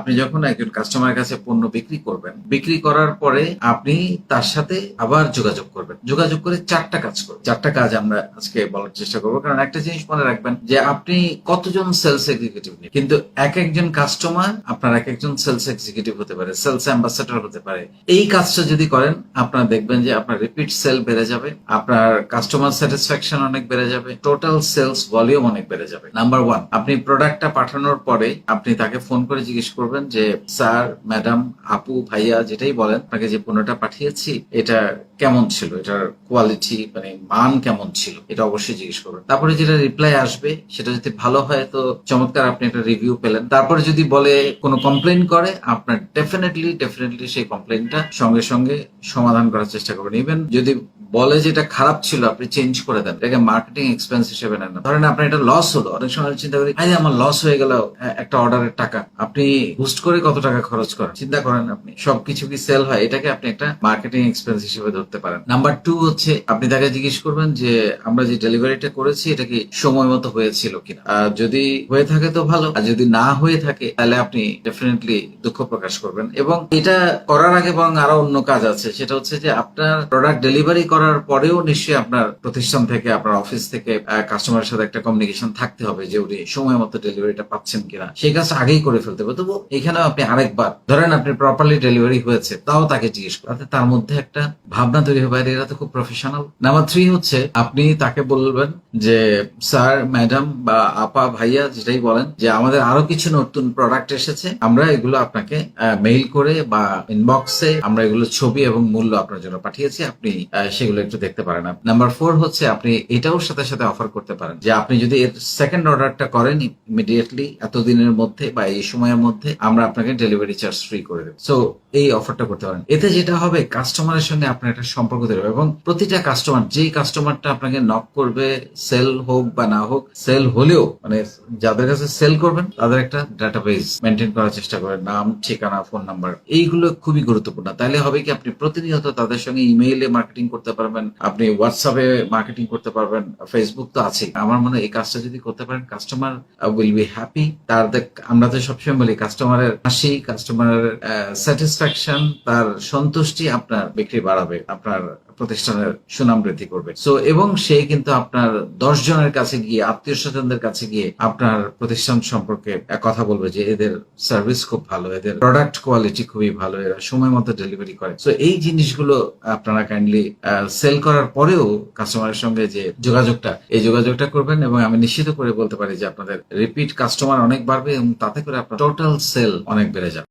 আপনি যখন একজন কাস্টমারের কাছে পণ্য বিক্রি করবেন, বিক্রি করার পরে আপনি তার সাথে আবার যোগাযোগ করবেন। যোগাযোগ করে চারটা কাজ করবেন চারটা কাজ আমরা আজকে বলার চেষ্টা করব। কারণ একটা জিনিস মনে রাখবেন যে, আপনি কতজন সেলস এক্সিকিউটিভ নিয়ে, কিন্তু এক একজন কাস্টমার আপনার এক একজন সেলস এক্সিকিউটিভ হতে পারে সেলস অ্যাম্বাসেডর হতে পারে। এই কাজটা যদি করেন, আপনারা দেখবেন যে আপনার রিপিট সেল বেড়ে যাবে, আপনার কাস্টমার স্যাটিসফ্যাকশন অনেক বেড়ে যাবে টোটাল সেলস ভলিউম অনেক বেড়ে যাবে। নাম্বার ওয়ান আপনি প্রোডাক্টটা পাঠানোর পরে আপনি তাকে ফোন করে জিজ্ঞেস করবেন যে, স্যার, ম্যাডাম, আপু, ভাইয়া, যেটাই বলেন, আপনাকে যে পণ্যটা পাঠিয়েছি, এটা কেমন ছিল? এটার কোয়ালিটি মানে মান কেমন ছিল? এটা অবশ্যই জিজ্ঞেস করবেন। তারপরে যেটা রিপ্লাই আসবে, সেটা যদি ভালো হয়, তো চমৎকার আপনি একটা রিভিউ পেলেন। তারপরে যদি বলে কোনো কমপ্লেন করে, আপনার ডেফিনেটলি ডেফিনেটলি সেই কমপ্লেনটা সঙ্গে সঙ্গে সমাধান করার চেষ্টা করবেন। ইভেন যদি বলে যেটা খারাপ ছিল, আপনি চেঞ্জ করে দেন। এটাকে মার্কেটিং এক্সপেন্স হিসেবে নেন ধরেন আপনার এটা লস হলো। অনেক সময় চিন্তা করি, আরে, আমার লস হয়ে গেল একটা অর্ডারের টাকা। আপনি বুস্ট করে কত টাকা খরচ করেন? চিন্তা করেন আপনি। সবকিছু কি সেল হয়? এটাকে আপনি একটা মার্কেটিং এক্সপেন্স হিসেবে ধরতে পারেন। নাম্বার টু হচ্ছে, আপনি তাকে জিজ্ঞেস করবেন যে, আমরা যে ডেলিভারিটা করেছি, এটা কি সময় মতো হয়েছিল কিনা? আর যদি হয়ে থাকে তো ভালো। আর যদি না হয়ে থাকে, তাহলে আপনি ডেফিনেটলি দুঃখ প্রকাশ করবেন। এবং এটা করার আগে এবং আরও অন্য কাজ আছে। সেটা হচ্ছে যে, আপনার প্রোডাক্ট ডেলিভারি করার পরেও নিশ্চয়ই আপনার প্রতিষ্ঠান থেকে আপনার অফিস থেকে কাস্টমারের সাথে একটা কমিউনিকেশন থাকতে হবে যে উনি সময় মতো ডেলিভারিটা পাচ্ছেন কিনা। সেই কাজ আগেই করে ফেলতে হবে। তবু এখানেও আপনি আরেকবার ধরেন আপনি প্রপারলি ডেলিভারি হয়েছে তাও তাকে জিজ্ঞেস করেন। তাতে তার মধ্যে একটা ভাবনা তৈরি হবে এরা তো খুব প্রফেশনাল নাম্বার থ্রি হচ্ছে আপনি তাকে বলবেন যে স্যার ম্যাডাম বা আপা ভাইয়া যেটাই বলেন যে আমাদের আরও কিছু নতুন প্রোডাক্ট এসেছে আমরা এগুলো আপনাকে মেইল করে বা ইনবক্সে আমরা এগুলো ছবি এবং মূল্য আপনার জন্য পাঠিয়েছি। আপনি আহ, সেগুলো একটু দেখতে পারেন নাম্বার ফোর হচ্ছে আপনি এটাও সাথে সাথে অফার করতে পারেন যে আপনি যদি এর সেকেন্ড অর্ডারটা করেন ইমিডিয়েটলি এতদিনের মধ্যে বা এই সময়ের মধ্যে, আমরা আপনাকে ডেলিভারি চার্জ ফ্রি করে দেবো। সো এই অফারটা করতে পারেন। এতে যেটা হবে কাস্টমারের সঙ্গে আপনার একটা সম্পর্ক তৈরি এবং প্রতিটা কাস্টমার যেই কাস্টমারটা আপনাকে নক করবে সেল হোক বা না হোক সেল হলেও মানে যাদের কাছে সেল করবেন, তাদের একটা ডাটাবেস মেনটেন করার চেষ্টা করেন। নাম, ঠিকানা ফোন নাম্বার এইগুলো খুবই গুরুত্বপূর্ণ। তাহলে হবে কি, আপনি প্রতিনিয়ত তাদের সঙ্গে ইমেইলে মার্কেটিং করতে পারবেন, আপনি হোয়াটসঅ্যাপে মার্কেটিং করতে পারবেন ফেসবুক তো আছে আমার মনে হয় এই কাজটা যদি করতে পারেন কাস্টমার উইল বি হ্যাপি তার আমরা তো সবসময় বলি কাস্টমারের হাসি কাস্টমারের স্যাটিসফ্যাকশন তার সন্তুষ্টি আপনার বিক্রি বাড়াবে, আপনার প্রতিষ্ঠানের সুনাম বৃদ্ধি করবে। সো এবং সে কিন্তু আপনার দশ জনের কাছে গিয়ে, আত্মীয় স্বজনদের কাছে গিয়ে আপনার প্রতিষ্ঠান সম্পর্কে কথা বলবে যে, এদের সার্ভিস খুব ভালো, এদের প্রোডাক্ট কোয়ালিটি খুবই ভালো, এরা সময় মতো ডেলিভারি করে। সো এই জিনিসগুলো আপনারা কাইন্ডলি সেল করার পরেও কাস্টমারের সঙ্গে যে যোগাযোগটা, এই যোগাযোগটা করবেন এবং আমি নিশ্চিত করে বলতে পারি যে, আপনাদের রিপিট কাস্টমার অনেক বাড়বে এবং তাতে করে আপনার টোটাল সেল অনেক বেড়ে যাবে।